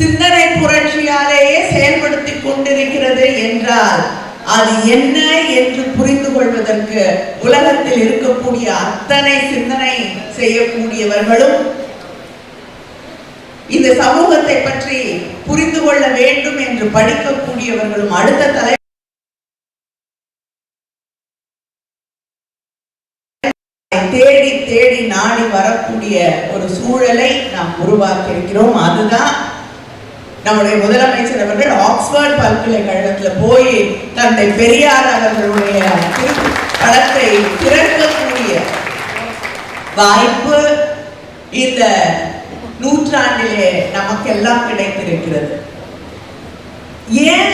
சிந்தனை புரட்சியாலேயே செயல்படுத்திக் கொண்டிருக்கிறது என்றால் அது என்ன என்று புரிந்து கொள்வதற்கு உலகத்தில் இருக்கக்கூடிய அத்தனை சிந்தனை செய்யக்கூடியவர்களும் இந்த சமூகத்தை பற்றி புரிந்து கொள்ள வேண்டும் என்று படிக்கக்கூடியவர்களும் அடுத்த தலை தேடி தேடி நாடி வரக்கூடிய ஒரு சூழலை நாம் உருவாக்கி இருக்கிறோம் அதுதான் நம்முடைய முதலமைச்சர் அவர்கள் ஆக்ஸ்போர்ட் பல்கலைக்கழகத்துல போய் தந்தை பெரியார் அவர்களுடைய படத்தை திறக்கக்கூடிய வாய்ப்பு இந்த நூற்றாண்டிலே நமக்கெல்லாம் கிடைத்திருக்கிறது. ஏன்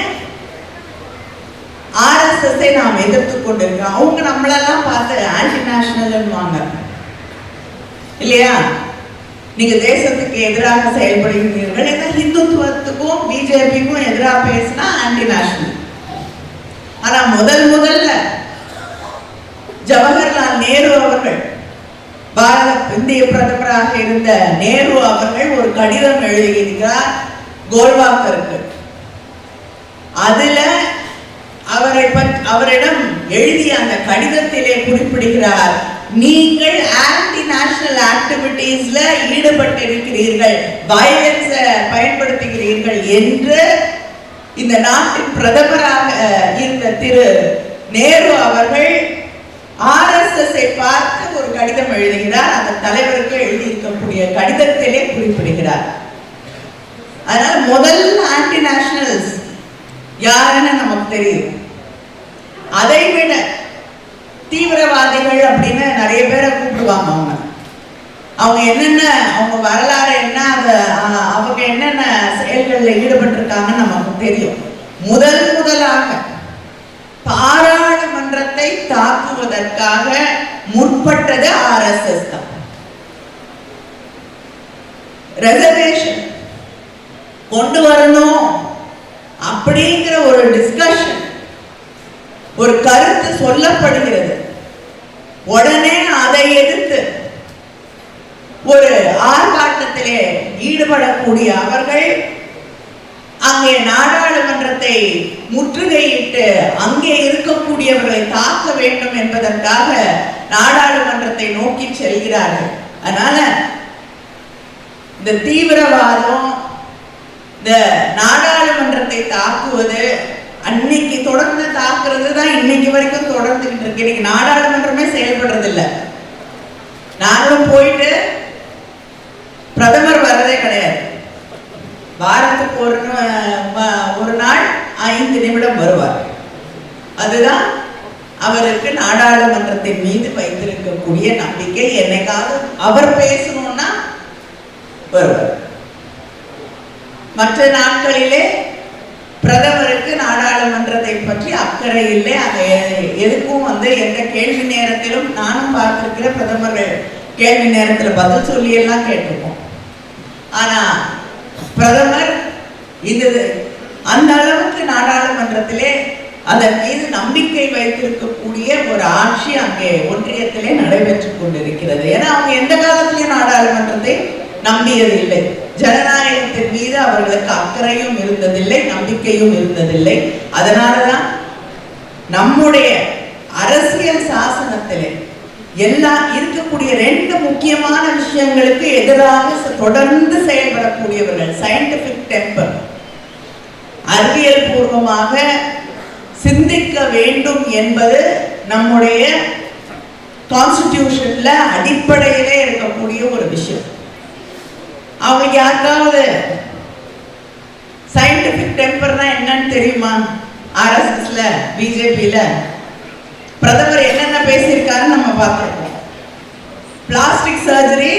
ஆர்எஸ்எஸ்ஐ நாம் எதிர்த்து கொண்டிருக்கோம் அவங்க நம்மளெல்லாம் பார்த்து ஆன்டி நேஷனல்வாங்க இல்லையா? நீங்க தேசத்துக்கு எதிராக செயல்படுகிறீர்கள் என்ன ஹிந்துத்துவத்துக்கும் பிஜேபிக்கும் எதிராக பேசினா ஆன்டி நேஷனல் ஆனா முதல் முதல்ல ஜவஹர்லால் நேரு அவர்கள் பாரத இந்திய பிரதமராக இருந்த நேரு அவர்கள் ஒரு கடிதம் எழுதியிருக்கிறார் கோல்வாக்கருக்கு. அதுல அவரை பற்றி அவரிடம் எழுதிய அந்த கடிதத்திலே குறிப்பிடுகிறார் நீங்கள் ஆன்டி நேஷனல் ஆக்டிவிட்டீஸ்ல ஈடுபட்டிருக்கிறீர்கள் வயலன்ஸ பயன்படுத்துகிறீர்கள் என்று இந்த நாட்டின் பிரதமராக இருந்த திரு நேரு அவர்கள் ஆர்எஸ்எஸ் பார்த்து ஒரு கடிதம் எழுதுகிறார். அந்த தலைவருக்கு எழுதியிருக்கக்கூடிய கடிதத்திலே குறிப்பிடுகிறார். அதனால் முதல் ஆன்டி நேஷனல்ஸ் யாருன்னு நமக்கு தெரியும். அதை விட தீவிரவாதிகள் அப்படின்னு நிறைய பேரை கூப்பிடுவாங்க அவங்க. அவங்க என்னென்ன அவங்க வரலாறு என்ன அது அவங்க என்னென்ன செயல்களில் ஈடுபட்டிருக்காங்கன்னு நமக்கு தெரியும். முதல் முதலாக பாராளுமன்றத்தை தாக்குவதற்காக முற்பட்டது ஆர்எஸ்எஸ் தான். ரெசர்வேஷன் கொண்டு வரணும் அப்படிங்கிற ஒரு டிஸ்கஷன் ஒரு கருத்து சொல்லப்படுகிறது. உடனே அதை எதிர்த்து ஒரு ஆர்ப்பாட்டத்திலே ஈடுபடக்கூடிய அவர்கள் அங்கே நாடாளுமன்றத்தை முற்றுகையிட்டு அங்கே இருக்கக்கூடியவர்களை தாக்க வேண்டும் என்பதற்காக நாடாளுமன்றத்தை நோக்கி செல்கிறார்கள். அதனால இந்த தீவிரவாதம் இந்த நாடாளுமன்றத்தை தாக்குவது அன்னைக்கு தொடர்ந்து தாக்குறது தான் இன்னைக்கு வரைக்கும் தொடர்ந்துகிட்டு இருக்கு. இன்னைக்கு நாடாளுமன்றமே செயல்படுறது இல்ல நாங்களும் போயிட்டு பிரதமர் வர்றதே கிடையாது. வாரத்துக்கு ஒரு ஒரு நாள் ஐந்து நிமிடம் வருவார். அதுதான் அவருக்கு நாடாளுமன்றத்தின் மீது வைத்திருக்கக்கூடிய நம்பிக்கை. என்னைக்காவது அவர் பேசணும்னா வருவார். மற்ற நாட்களிலே பிரதமர் நாடாளுமன்றத்தை பற்றி அக்கறை இல்லை. அதை எதுக்கும் வந்து எந்த கேள்வி நேரத்திலும் நானும் பார்த்திருக்கிற பிரதமர்கள் கேள்வி நேரத்தில் பதில் சொல்லியெல்லாம் கேட்டிருக்கோம் ஆனால் பிரதமர் இந்த அந்த அளவுக்கு நாடாளுமன்றத்திலே அதன் மீது நம்பிக்கை வைத்திருக்கக்கூடிய ஒரு ஆட்சி அங்கே ஒன்றியத்திலே நடைபெற்று கொண்டிருக்கிறது. ஏன்னா அவங்க எந்த காலத்திலேயும் நாடாளுமன்றத்தை நம்பியது இல்லை ஜனநாயகத்தின் மீது அவர்களுக்கு அக்கறையும் இருந்ததில்லை நம்பிக்கையும் இருந்ததில்லை. அதனாலதான் நம்முடைய அரசியல் சாசனத்திலே எல்லா இருக்கக்கூடிய ரெண்டு முக்கியமான விஷயங்களுக்கு எதிராக தொடர்ந்து செயல்படக்கூடியவர்கள் சயின்டிபிக் டெம்பர் அறிவியல் பூர்வமாக சிந்திக்க வேண்டும் என்பது நம்முடைய கான்ஸ்டிடியூஷன்ல அடிப்படையிலே இருக்கக்கூடிய ஒரு விஷயம். அவங்க யாருக்காவது சயின்டிபிக் டெம்பர்னா என்னன்னு தெரியுமா? ஆர்எஸ்எஸ்ல பிஜேபியில பிரதமர் என்னென்ன பேசியிருக்காருன்னு நம்ம பார்த்துருக்கோம். பிளாஸ்டிக் சர்ஜரி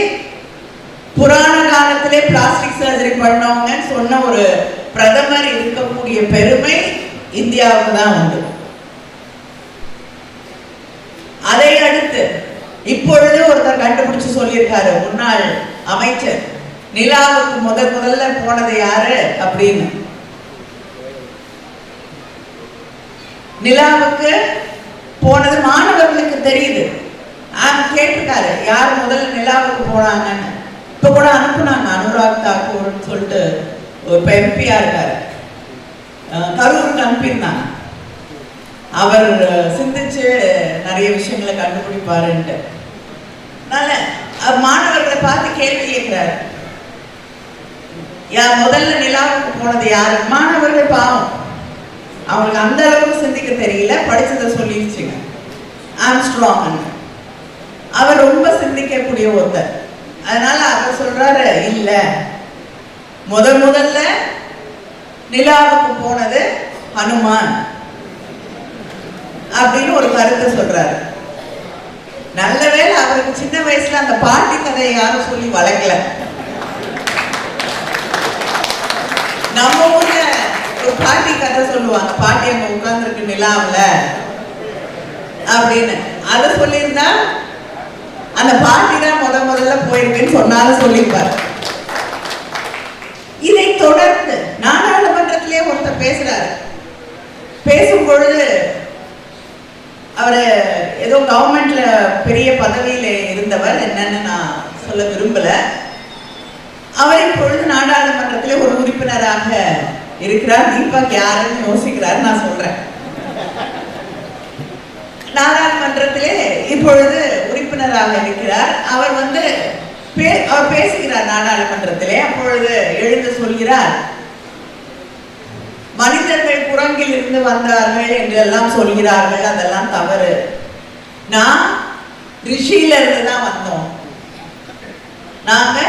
புராண காலத்திலே பிளாஸ்டிக் சர்ஜரி பண்ணவங்கன்னு சொன்ன ஒரு பிரதமர் இருக்கக்கூடிய பெருமை இந்தியாவுக்கு தான் உண்டு. அதை அடுத்து இப்பொழுது ஒருத்தர் கண்டுபிடிச்சு சொல்லியிருக்காரு. முன்னாள் அமைச்சர். நிலாவுக்கு முதல் முதல்ல போனது யாரு? அப்படின்னு. நிலாவுக்கு போனது மாணவர்களுக்கு தெரியுது. கேட்டிருக்காரு. யார் முதல்ல நிலாவுக்கு போனாங்கன்னு. இப்ப கூட அனுப்புனாங்க அனுராக் தாக்கூர்னு சொல்லிட்டு ஒரு எம்பியா இருக்காரு. கரூருக்கு அனுப்பியிருந்தாங்க. அவர் சிந்திச்சு நிறைய விஷயங்களை கண்டுபிடிப்பாருன்ட்டு. அதனால மாணவர்களை பார்த்து கேள்வி கேட்கிறாரு. யார் முதல்ல நிலாவுக்கு போனது யார்? மாணவர்கள் பாவம். அவங்களுக்கு அந்த அளவுக்கு சிந்திக்க தெரியல படிச்சதை சொல்லிடுச்சுங்க ஆம்ஸ்ட்ராங் அவர் ரொம்ப சிந்திக்கக்கூடிய ஒருத்தர். அதனால அவர் சொல்றாரு இல்ல. முதல் முதல்ல நிலாவுக்கு போனது ஹனுமான். அப்படின்னு ஒரு கருத்தை சொல்றாரு. நல்ல வேளை அவருக்கு சின்ன வயசுல அந்த பாட்டி கதையை யாரும் சொல்லி வளர்க்கல. நம்ம ஊர்ல ஒரு பாட்டி கதை சொல்லுவாங்க. பாட்டி அங்க உட்கார்ந்துருக்கு நிலாவில அப்படின்னு. அதை சொல்லியிருந்தா அந்த பாட்டி தான் முத முதல்ல போயிருக்குன்னு சொன்னாலும் சொல்லியிருப்பாரு. இதை தொடர்ந்து நாடாளுமன்றத்திலே ஒருத்தர் பேசுறாரு. பேசும் பொழுது அவர் ஏதோ கவர்மெண்ட்ல பெரிய பதவியில இருந்தவர். என்னன்னு நான் சொல்ல விரும்பல. அவர் இப்பொழுது நாடாளுமன்றத்திலே ஒரு உறுப்பினராக இருக்கிறார். தீபக் யாருன்னு யோசிக்கிறார் நான் சொல்றேன். நாடாளுமன்றத்திலே இப்பொழுது உறுப்பினராக இருக்கிறார். அவர் வந்து பே- அவர் பேசுகிறார் நாடாளுமன்றத்திலே. அப்பொழுது எழுந்து சொல்கிறார் மனிதர்கள் குரங்கில் இருந்து வந்தார்கள் என்றெல்லாம் சொல்கிறார்கள். அதெல்லாம் தவறு. நான் ரிஷியில இருந்து தான் வந்தோம். நாங்க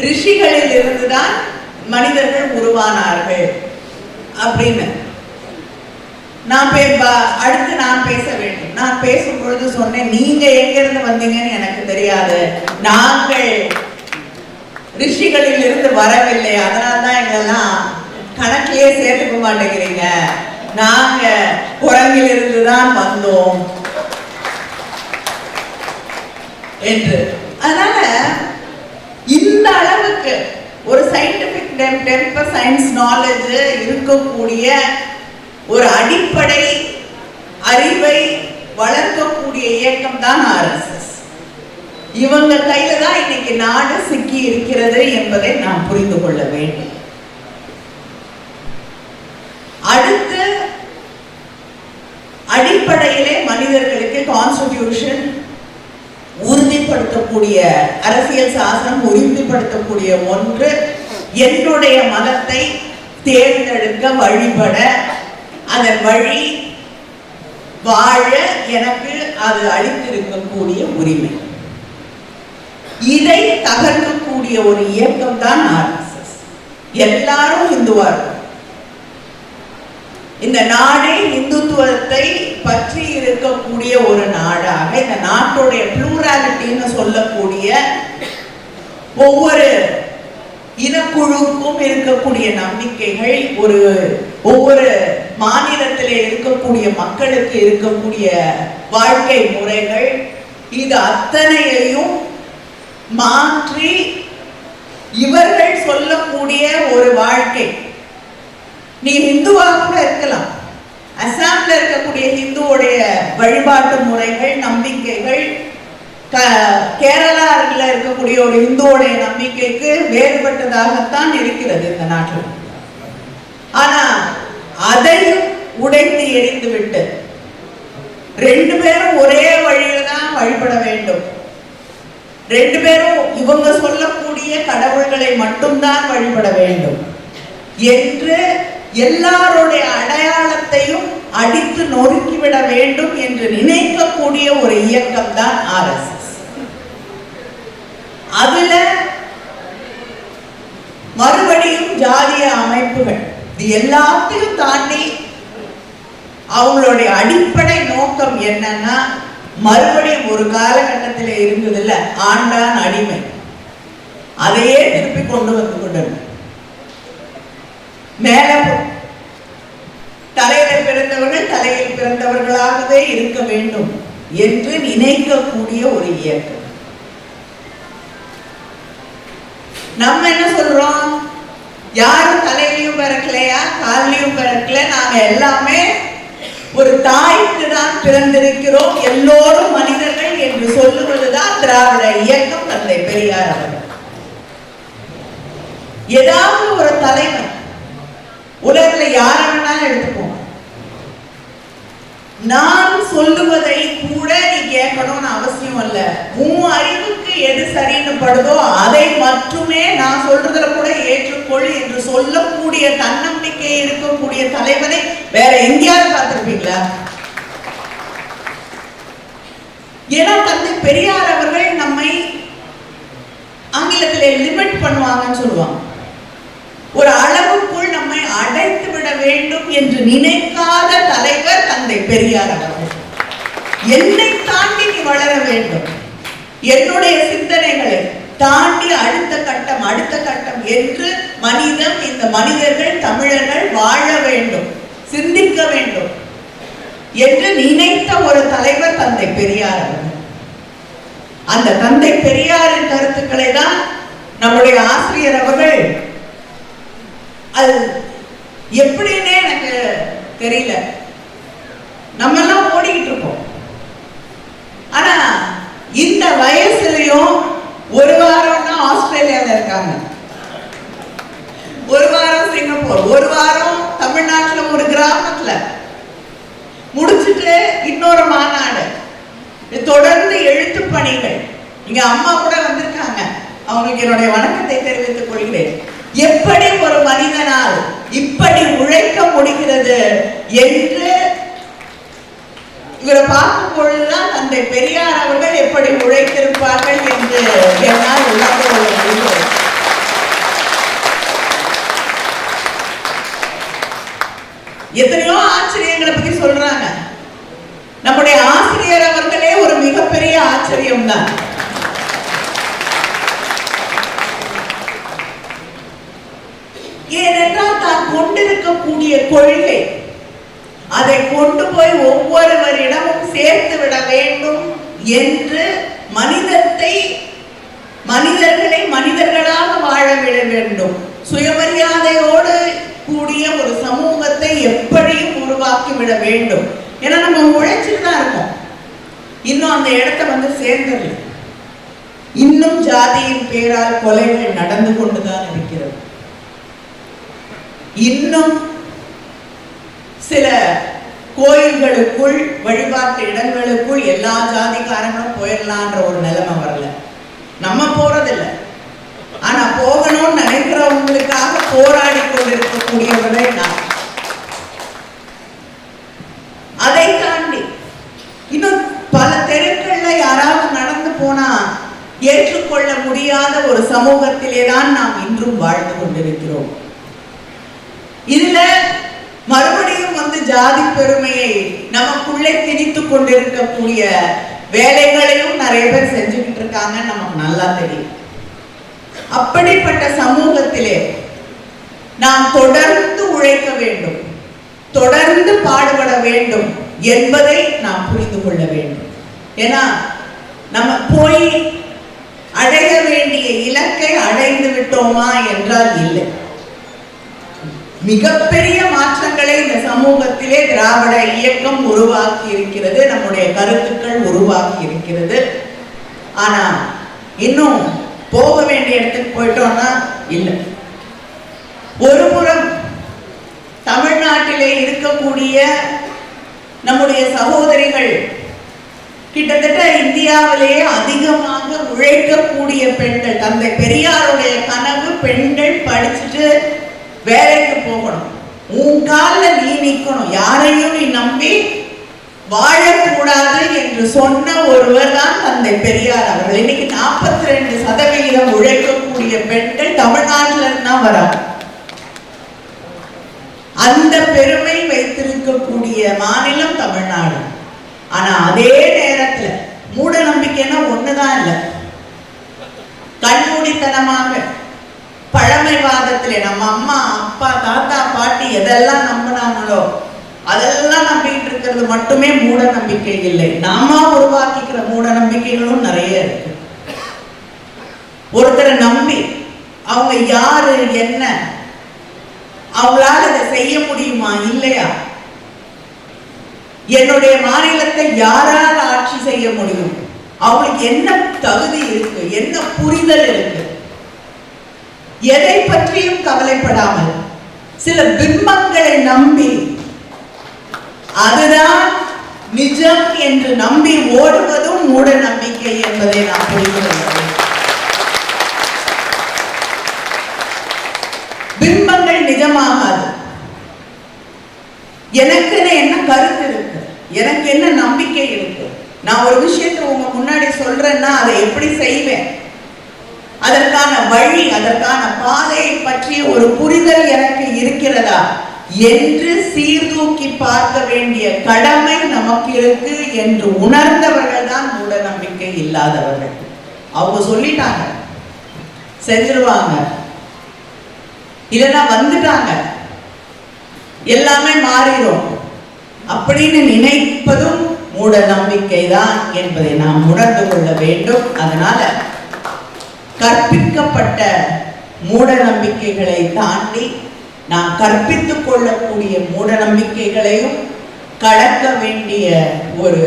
ரிஷிகளில் இருந்துதான் மனிதர்கள் உருவானார்கள். அப்படின்னு. நான் பே அடுத்து நான் பேச வேண்டும். நான் பேசும் பொழுது சொன்னேன் நீங்க எங்க இருந்து வந்தீங்கன்னு எனக்கு தெரியாது. நாங்கள் ரிஷிகளில் இருந்து வரவில்லை. அதனால தான் எங்கெல்லாம் கணக்கிலேயே சேர்த்துக்க மாட்டேங்கிறீங்க. நாங்க குரங்கிலிருந்து தான் வந்தோம். என்று. அதனால இந்த அளவுக்கு ஒரு சயின்டிபிக் டெம்பர் சயின்ஸ் நாலேஜ் இருக்கக்கூடிய ஒரு அடிப்படை அறிவை வளர்க்கக்கூடிய இயக்கம் தான் ஆர்எஸ்எஸ் இவங்க கையில தான் இன்னைக்கு நாடு சிக்கி இருக்கிறது என்பதை நாம் புரிந்து கொள்ள வேண்டும். அடுத்து அடிப்படையிலே மனிதர்களுக்கு கான்ஸ்ட் உறுதிப்படுத்தக்கூடிய அரசியல் சாசனம் உறுதிப்படுத்தக்கூடிய ஒன்று என்னுடைய மதத்தை தேர்ந்தெடுக்க வழிபட அதன் வழி வாழ எனக்கு அது அளித்திருக்கக்கூடிய உரிமை. இதை தகர்க்கக்கூடிய ஒரு இயக்கம் தான் ஆர்எஸ்எஸ் எல்லாரும் இந்துவார்கள் இந்த நாடே இந்துத்துவத்தை பற்றி இருக்கக்கூடிய ஒரு நாடாக இந்த நாட்டுடைய ப்ளூராலிட்டின்னு சொல்லக்கூடிய ஒவ்வொரு இனக்குழுக்கும் இருக்கக்கூடிய நம்பிக்கைகள் ஒரு ஒவ்வொரு மாநிலத்தில் இருக்கக்கூடிய மக்களுக்கு இருக்கக்கூடிய வாழ்க்கை முறைகள் இது அத்தனையையும் மாற்றி இவர்கள் சொல்லக்கூடிய ஒரு வாழ்க்கை. நீ ஹிந்துவாக கூட இருக்கலாம். அசாம்ல இருக்கக்கூடிய ஹிந்துவோடைய வழிபாட்டு முறைகள் நம்பிக்கைகள் கேரளாவில் இருக்கக்கூடிய ஒரு இந்துவோடைய நம்பிக்கைக்கு வேறுபட்டதாகத்தான் இருக்கிறது இந்த நாட்டில். ஆனா அதையும் உடைத்து எரிந்து விட்டு ரெண்டு பேரும் ஒரே வழியில தான் வழிபட வேண்டும். ரெண்டு பேரும் இவங்க சொல்லக்கூடிய கடவுள்களை மட்டும்தான் வழிபட வேண்டும். என்று எல்லாருடைய அடையாளத்தையும் அடித்து நொறுக்கிவிட வேண்டும் என்று நினைக்கக்கூடிய ஒரு இயக்கம் தான் ஆர்எஸ்எஸ். அதுல மறுபடியும் ஜாதிய அமைப்புகள் இது எல்லாத்தையும் தாண்டி அவங்களுடைய அடிப்படை நோக்கம் என்னன்னா மறுபடியும் ஒரு காலகட்டத்தில் இருந்ததில்ல ஆண்டான் அடிமை. அதையே திருப்பி கொண்டு வந்து கொண்டிருந்தேன் மேல தலையில பிறந்தவர்கள் தலையில் பிறந்தவர்களாகவே இருக்க வேண்டும் என்று நினைக்கக்கூடிய ஒரு இயக்கம். நம்ம என்ன சொல்றோம்? யாரும் தலையிலையும் பிறக்கலையா? காலையும் பிறக்கல. நாங்க எல்லாமே ஒரு தாய்க்கு தான் பிறந்திருக்கிறோம். எல்லோரும் மனிதர்கள் என்று சொல்லுவதுதான் திராவிட இயக்கம் தந்தை பெரியார் அவர்கள். ஏதாவது ஒரு தலைவன் உலகத்துல யார வேணாலும் எடுத்துப்போம் நான் சொல்லுவதை கூட நீ கேட்கணும்னு அவசியம் அல்ல உன் அறிவுக்கு எது சரின்னு படுதோ அதை மட்டுமே நான் சொல்றதுல கூட ஏற்றுக்கொள் என்று சொல்லக்கூடிய தன்னம்பிக்கை இருக்கக்கூடிய தலைவனை வேற எங்கேயாவது பார்த்திருப்பீங்களா? ஏன்னா தந்தை பெரியார் அவர்கள் நம்மை ஆங்கிலத்திலே லிமிட் பண்ணுவாங்கன்னு சொல்லுவாங்க. ஒரு அளவுக்குள் நம்மை அடைத்து விட வேண்டும் என்று நினைக்காத தலைவர் தந்தை பெரியார் அவர்கள். என்னை தாண்டி நீ வளர வேண்டும். என்னுடைய சிந்தனைகளை தாண்டி அடுத்த கட்டம் அடுத்த கட்டம் என்று மனிதம் இந்த மனிதர்கள் தமிழர்கள் வாழ வேண்டும் சிந்திக்க வேண்டும் என்று நினைத்த ஒரு தலைவர் தந்தை பெரியார் அவர்கள். அந்த தந்தை பெரியாரின் கருத்துக்களை தான் நம்முடைய ஆசிரியர் அவர்கள் அது எப்படின்னே எனக்கு தெரியல. நம்ம எல்லாம் ஓடிக்கிட்டு இருக்கோம் ஆனா இந்த வயசுலயும் ஒரு வாரம் தான் ஆஸ்திரேலியால இருக்காங்க. ஒரு வாரம் சிங்கப்பூர் ஒரு வாரம் தமிழ்நாட்டுல ஒரு கிராமத்துல. முடிச்சிட்டு இன்னொரு மாநாடு. தொடர்ந்து எழுத்து பணிகள். இங்க அம்மா கூட வந்திருக்காங்க. அவங்களுக்கு என்னுடைய வணக்கத்தை தெரிவித்துக் கொள்கிறேன். எப்படி ஒரு மனிதனால் இப்படி உழைக்க முடிகிறது என்று இவரை பார்க்கும் பொழுதுதான் தந்தை பெரியார் அவர்கள் எப்படி உழைத்திருப்பார்கள் என்று என்னால் உணர்ந்து கொள்ள எத்தனையோ ஆச்சரியங்களை பத்தி சொல்றாங்க. நம்முடைய ஆசிரியர் அவர்களே ஒரு மிகப்பெரிய ஆச்சரியம் தான் ஏனென்றால் தான் கொண்டிருக்கக்கூடிய கொள்கை. அதை கொண்டு போய் ஒவ்வொருவரிடமும் சேர்த்து விட வேண்டும் என்று மனிதத்தை மனிதர்களை மனிதர்களாக வாழ விட வேண்டும். சுயமரியாதையோடு கூடிய ஒரு சமூகத்தை எப்படியும் உருவாக்கி விட வேண்டும். ஏன்னா நம்ம உழைச்சிட்டு தான் இருக்கோம். இன்னும் அந்த இடத்த வந்து சேர்ந்துடல. இன்னும் ஜாதியின் பேரால் கொலைகள் நடந்து கொண்டுதான் இருக்கிறது. இன்னும் சில கோயில்களுக்குள் வழிபாட்டு இடங்களுக்குள் எல்லா ஜாதிக்காரங்களும் போயிடலான்ற ஒரு நிலைமை வரல. நம்ம போறதில்லை. ஆனா போகணும்னு நினைக்கிறவங்களுக்காக போராடி கொண்டிருக்கக்கூடியவர்கள் நான். அதை தாண்டி இன்னும் பல தெருக்கள்ல யாராவது நடந்து போனா ஏற்றுக்கொள்ள முடியாத ஒரு சமூகத்திலே தான் நாம் இன்றும் வாழ்ந்து கொண்டிருக்கிறோம். இதுல மறுபடியும் வந்து ஜாதி பெருமையை நமக்குள்ளே திணித்துக் கொண்டிருக்கக்கூடிய வேலைகளையும் நிறைய பேர் செஞ்சுக்கிட்டு இருக்காங்கன்னு நமக்கு நல்லா தெரியும். அப்படிப்பட்ட சமூகத்திலே நாம் தொடர்ந்து உழைக்க வேண்டும். தொடர்ந்து பாடுபட வேண்டும் என்பதை நாம் புரிந்து கொள்ள வேண்டும். ஏன்னா நம்ம போய் அடைய வேண்டிய இலக்கை அடைந்து விட்டோமா என்றால் இல்லை. மிகப்பெரிய மாற்றங்களை இந்த சமூகத்திலே திராவிட இயக்கம் உருவாக்கி இருக்கிறது நம்முடைய கருத்துக்கள் உருவாக்கி இருக்கிறது ஆனா இன்னும் போக வேண்டிய இடத்துக்கு போயிட்டோம்னா இல்லை. ஒருபுறம் தமிழ்நாட்டிலே இருக்கக்கூடிய நம்முடைய சகோதரிகள் கிட்டத்தட்ட இந்தியாவிலேயே அதிகமாக உழைக்கக்கூடிய பெண்கள் தந்தை பெரியாருடைய கனவு பெண்கள் படிச்சுட்டு வேலை காலில் நீ நிற்கணும் யாரையும் நீ நம்பி வாழக்கூடாது என்று சொன்ன ஒருவர் தான் தந்தை பெரியார் அவர்கள். இன்னைக்கு நாற்பத்தி ரெண்டு சதவிகிதம் உழைக்கக்கூடிய பெண்கள் தமிழ்நாட்டில இருந்தா தான் வராங்க. அந்த பெருமை வைத்திருக்கக்கூடிய மாநிலம் தமிழ்நாடு. ஆனா அதே நேரத்துல மூட நம்பிக்கைன்னா ஒண்ணுதான் இல்லை. கண்மூடித்தனமாக பழமைவாதத்திலே நம்ம அம்மா அப்பா தாத்தா பாட்டி எதெல்லாம் நம்பினாங்களோ அதெல்லாம் நம்பிக்கிட்டு இருக்கிறது மட்டுமே மூட நம்பிக்கை இல்லை. நாம உருவாக்கிக்கிற மூட நம்பிக்கைகளும் நிறைய இருக்கு. ஒருத்தரை நம்பி அவங்க யாரு என்ன அவங்களால அதை செய்ய முடியுமா இல்லையா? என்னுடைய மாநிலத்தை யாரால் ஆட்சி செய்ய முடியும்? அவங்களுக்கு என்ன தகுதி இருக்கு? என்ன புரிதல் இருக்கு? எதை பற்றியும் கவலைப்படாமல் சில பிம்பங்களை நம்பி அதுதான் நிஜம் என்று நம்பி ஓடுவதும் மூட நம்பிக்கை என்பதை நாம் புரிந்து கொள்ள பிம்பங்கள் நிஜமாகாது. எனக்குன்னு என்ன கருத்து இருக்கு? எனக்கு என்ன நம்பிக்கை இருக்கு? நான் ஒரு விஷயத்தை உங்க முன்னாடி சொல்றேன்னா அதை எப்படி செய்வேன்? அதற்கான வழி அதற்கான பாதையை பற்றிய ஒரு புரிதல் எனக்கு இருக்கிறதா? என்று சீர்தூக்கி பார்க்க வேண்டிய கடமை நமக்கு இருக்கு என்று உணர்ந்தவர்கள் தான் மூட நம்பிக்கை இல்லாதவர்கள். அவங்க சொல்லிட்டாங்க. செஞ்சிருவாங்க. இல்லைன்னா வந்துட்டாங்க. எல்லாமே மாறிடும் அப்படின்னு நினைப்பதும் மூட நம்பிக்கை தான் என்பதை நாம் உணர்ந்து கொள்ள வேண்டும். அதனால கற்பிக்கப்பட்ட மூட நம்பிக்கைகளை தாண்டி நாம் கற்பித்துக் கொள்ளக்கூடிய மூட நம்பிக்கைகளையும் கடக்க வேண்டிய ஒரு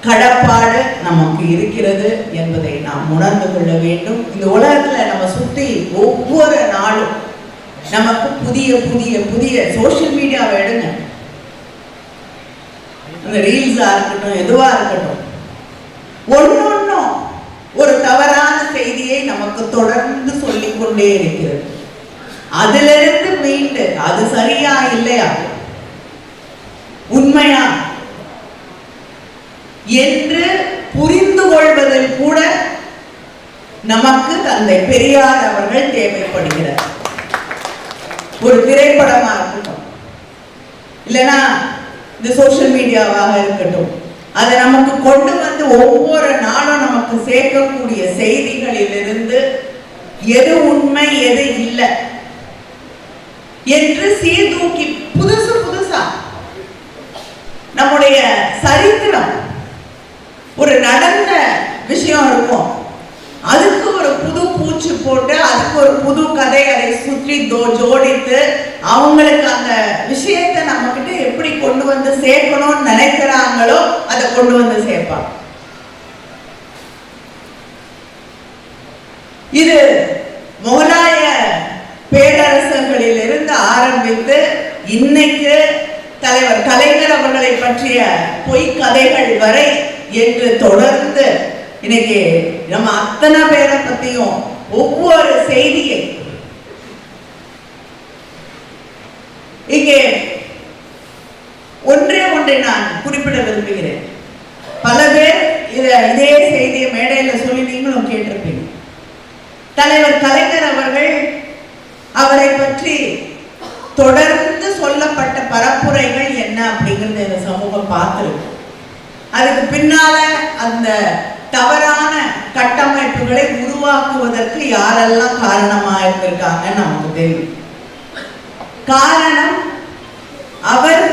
கடப்பாடு நமக்கு இருக்கிறது என்பதை நாம் உணர்ந்து கொள்ள வேண்டும். இந்த உலகத்துல நம்ம சுத்தி ஒவ்வொரு நாளும் நமக்கு புதிய புதிய புதிய சோசியல் மீடியாவை எடுங்க. அந்த ரீல்ஸா இருக்கட்டும் எதுவா இருக்கட்டும். ஒன்னொன்னும் ஒரு தவறான செய்தியை நமக்கு தொடர்ந்து சொல்லிக் கொண்டே இருக்கிறது. அதிலிருந்து மீண்டு அது சரியா இல்லையா? உண்மையா? என்று புரிந்து கொள்வதில் கூட நமக்கு தந்தை பெரியார் அவர்கள் தேவைப்படுகிறார். ஒரு திரைப்படமா இருக்கட்டும். இல்லைன்னா இந்த சோசியல் மீடியாவாக இருக்கட்டும். அதை நமக்கு கொண்டு வந்து ஒவ்வொரு நாளும் நமக்கு சேர்க்கக்கூடிய செய்திகளிலிருந்து எது உண்மை எது இல்லை என்று சீர்தூக்கி புதுசு புதுசா நம்முடைய சரித்திரம். ஒரு நடந்த விஷயம் இருக்கும். அதுக்கு ஒரு புது பூச்சி போட்டு அதுக்கு ஒரு புது கதை அதை சுற்றி தோ- ஜோடித்து அவங்களுக்கு அந்த விஷயத்தை நம்ம கிட்ட எப்படி கொண்டு வந்து சேர்க்கணும்னு நினைக்கிறாங்களோ அதை கொண்டு வந்து சேர்ப்பாங்க. இது முகலாய பேரரசர்களிலிருந்து ஆரம்பித்து இன்னைக்கு தலைவர் கலைஞர் அவர்களை பற்றிய பொய்க்கதைகள் வரை என்று தொடர்ந்து இன்னைக்கு நம்ம அத்தனை பேரை பத்தியும் ஒவ்வொரு செய்தியை இங்கே ஒன்றே ஒன்றை நான் குறிப்பிட விரும்புகிறேன். பல பேர் இத இதே செய்தியை மேடையில சொல்லி நீங்களும் கேட்டிருப்பீங்க. தலைவர் கலைஞர் அவர்கள் அவரை பற்றி தொடர்ந்து சொல்லப்பட்ட பரப்புரைகள் என்ன அப்படிங்கிறது இந்த சமூகம் பார்த்துருக்கு. அதுக்கு பின்னால அந்த தவறான கட்டமைப்புகளை உருவாக்குவதற்கு யாரெல்லாம் காரணமா இருந்திருக்காங்கன்னு நமக்கு தெரியும். காரணம் அவர்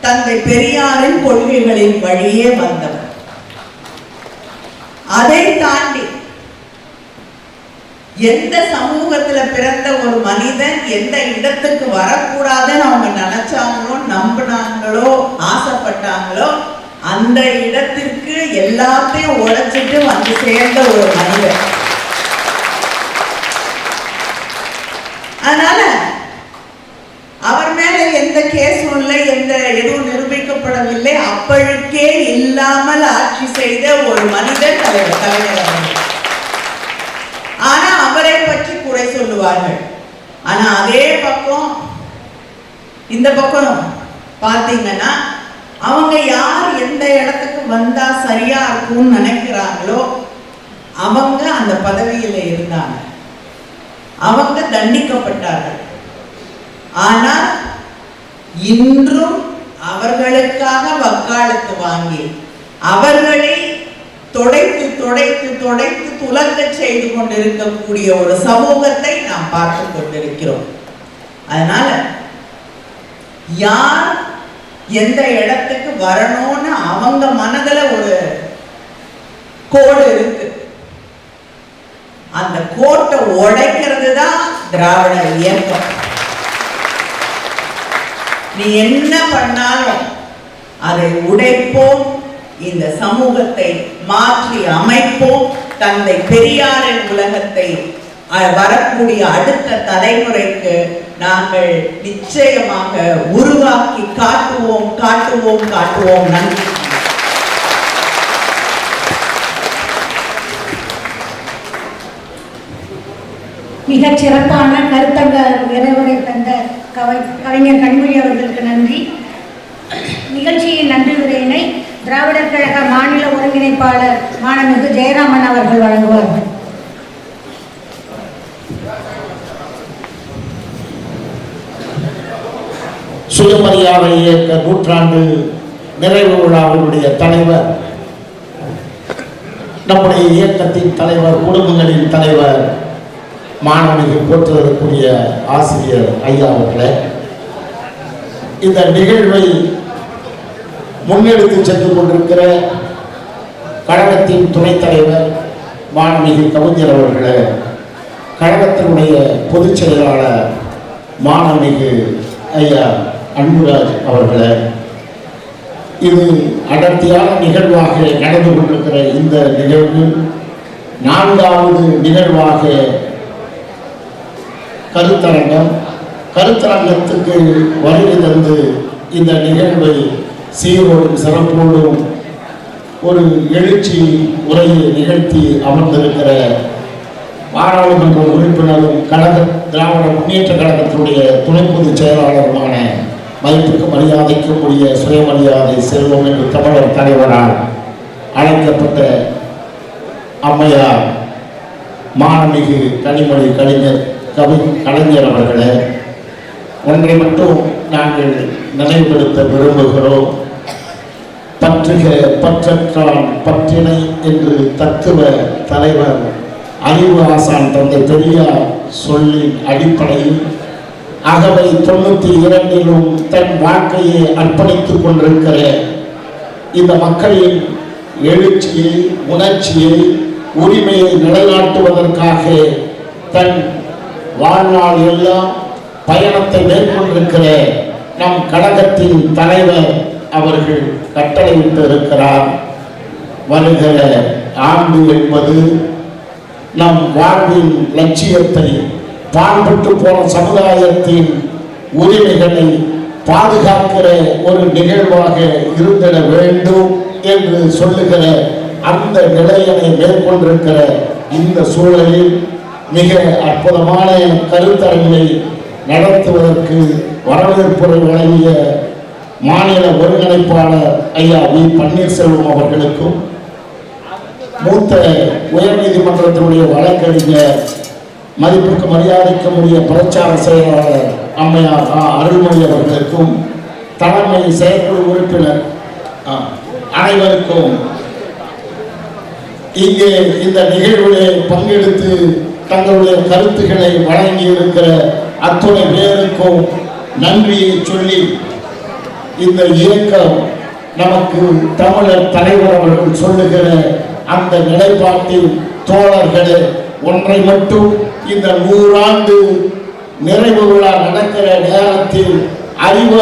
தந்தை பெரியாரின் கொள்கைகளின் வழியே வந்தவர். அதை தாண்டி எந்த சமூகத்துல பிறந்த ஒரு மனிதன் எந்த இடத்துக்கு வரக்கூடாதுன்னு அவங்க நினைச்சாங்களோ நம்பினாங்களோ ஆசைப்பட்டாங்களோ அந்த இடத்திற்கு எல்லாத்தையும் உழைச்சிட்டு வந்து சேர்ந்த ஒரு மனிதன் அதனால அவர் மேல எந்த கேஸும் இல்லை எந்த எதுவும் நிரூபிக்கப்படவில்லை அப்பழுக்கே இல்லாமல் ஆட்சி செய்த ஒரு மனிதர் தலைவர் தலைவர் அவர்கள். ஆனா அவரை பற்றி குறை சொல்லுவார்கள். ஆனா அதே பக்கம் இந்த பக்கம் பார்த்தீங்கன்னா அவங்க யார் எந்த இடத்துக்கு வந்தா சரியா இருக்கும்னு நினைக்கிறாங்களோ அவங்க அந்த பதவியில இருந்தாங்க. அவங்க தண்டிக்கப்பட்டார்கள். ஆனால் இன்றும் அவர்களுக்காக வக்காலத்து வாங்கி அவர்களை தொடைத்து தொடைத்து தொடைத்து துலங்க செய்து கொண்டிருக்கக்கூடிய ஒரு சமூகத்தை நாம் பார்த்து கொண்டிருக்கிறோம். அதனால யார் எந்த இடத்துக்கு வரணும்னு அவங்க மனதுல ஒரு கோடு இருக்கு. அந்த கோட்டை உடைக்கிறது தான் திராவிட இயக்கம். நீ என்ன பண்ணாலும் அதை உடைப்போம் இந்த சமூகத்தை மாற்றி அமைப்போம். தந்தை பெரியாரின் உலகத்தை அஹ், வரக்கூடிய அடுத்த தலைமுறைக்கு நாங்கள் நிச்சயமாக உருவாக்கி காட்டுவோம் காட்டுவோம் காட்டுவோம். நன்றி. மிகச் சிறப்பான கருத்தங்க நிறைவுரை தந்த கவை கவிஞர் கண்மொழி அவர்களுக்கு நன்றி. நிகழ்ச்சியின் நன்றி உரையினை திராவிடர் கழக மாநில ஒருங்கிணைப்பாளர் மாணமிகு ஜெயராமன் அவர்கள் வழங்குவார்கள் சுயமரியாதை இயக்க நூற்றாண்டு நிறைவு விழாவினுடைய தலைவர் நம்முடைய இயக்கத்தின் தலைவர் குடும்பங்களின் தலைவர் மாணவிக்கு போற்றுவதற்குரிய ஆசிரியர் ஐயா அவர்களே இந்த நிகழ்வை முன்னெடுத்து சென்று கொண்டிருக்கிற கழகத்தின் துணைத் தலைவர் மாணவிகு கவிஞர் அவர்களே கழகத்தினுடைய பொதுச் செயலாளர் மாணவிகு ஐயா அன்புராஜ் அவர்களே இது அடர்த்தியான நிகழ்வாக நடந்து கொண்டிருக்கிற இந்த நிகழ்வு நான்காவது நிகழ்வாக கருத்தரங்கம் கருத்தரங்கத்துக்கு வருகை தந்து இந்த நிகழ்வை சீரோடும் சிறப்போடும் ஒரு எழுச்சி உரையை நிகழ்த்தி அமர்ந்திருக்கிற பாராளுமன்ற உறுப்பினரும் கழக திராவிட முன்னேற்ற கழகத்தினுடைய துணை பொதுச் செயலாளருமான மதிப்புக்கு மரியாதைக்கும் உரிய சுயமரியாதை செல்வம் என்று தமிழர் தலைவரால் அழைக்கப்பட்ட அம்மையார் மாணமிகு கனிமொழி கலைஞர் கவி கலைஞர் அவர்களே ஒன்றை மட்டும் நாங்கள் நினைவுபடுத்த விரும்புகிறோம். பற்றுக பற்றற்றான் பற்றினை என்று தத்துவ தலைவர் அறிவு ஆசான் தந்தை பெரியார் சொல்லின் அடிப்படையில் அகவை தொண்ணூத்தி இரண்டிலும் தன் வாழ்க்கையை அர்ப்பணித்துக் கொண்டிருக்கிற இந்த மக்களின் எழுச்சியை உணர்ச்சியை உரிமையை நிலைநாட்டுவதற்காக தன் வாழ்நாள் எல்லாம் பயணத்தை மேற்கொண்டிருக்கிற நம் கழகத்தின் தலைவர் அவர்கள் கட்டளையிட்டு இருக்கிறார். வருகிற ஆண்டு என்பது நம் வாழ்வின் லட்சியத்தை பாழ்பட்டு போன சமுதாயத்தின் உரிமைகளை பாதுகாக்கிற ஒரு நிகழ்வாக இருந்திட வேண்டும் என்று சொல்லுகிற அந்த நிலையினை மேற்கொண்டிருக்கிற இந்த சூழலில் மிக அற்புதமான கருத்தரங்கை நடத்துவதற்கு வரவேற்புரை வழங்கிய மாநில ஒருங்கிணைப்பாளர் ஐயா வி பன்னீர்செல்வம் அவர்களுக்கும் மூத்த உயர் நீதிமன்றத்தினுடைய வழக்கறிஞர் மதிப்புக்கு மரியாதைக்கும் உரிய பிரச்சார செயலாளர் அம்மையார் ஆ. அருள்மொழி அவர்களுக்கும் தலைமை செயற்குழு உறுப்பினர் அனைவருக்கும் இங்கே இந்த நிகழ்விலே பங்கெடுத்து தங்களுடைய கருத்துக்களை வழங்கி இருக்கிற அத்துணை பேருக்கும் நன்றியை சொல்லி இந்த இயக்கம் நமக்கு தமிழர் தலைவர் அவர்கள் சொல்லுகிற அந்த நிலைப்பாட்டில் தோழர்களே ஒன்றை மட்டும் இந்த நூறாண்டு நிறைவு விழா நடக்கிற நேரத்தில் அறிவு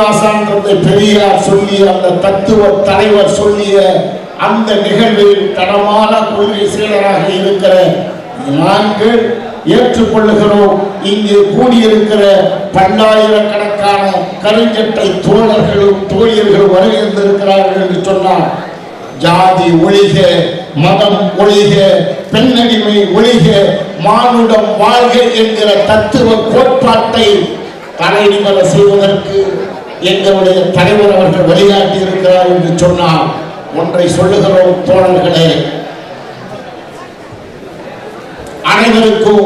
தந்தை பெரியார் சொல்லிய அந்த தத்துவ தலைவர் சொல்லிய அந்த நிகழ்வில் தனமான கொள்கை செயலராக இருக்கிற நாங்கள் ஏற்றுக்கொள்ளுகிறோம். இங்கு கூடியிருக்கிற பல்லாயிரக்கணக்கான கருஞ்சட்டை தோழர்களும் தோழியர்களும் வருகின்றிருக்கிறார்கள் என்று சொன்னார் ஜாதி ஒழிக மதம் ஒழிக பெண்ணடிமை ஒழிக மானுடம் வாழ்க என்கிற தத்துவ கோட்பாட்டை தலைநிமர செய்வதற்கு எங்களுடைய தலைவர் அவர்கள் வழிகாட்டி இருக்கிறார் என்று சொன்னார் ஒன்றை சொல்லுகிறோம் தோழர்களே. அனைவருக்கும்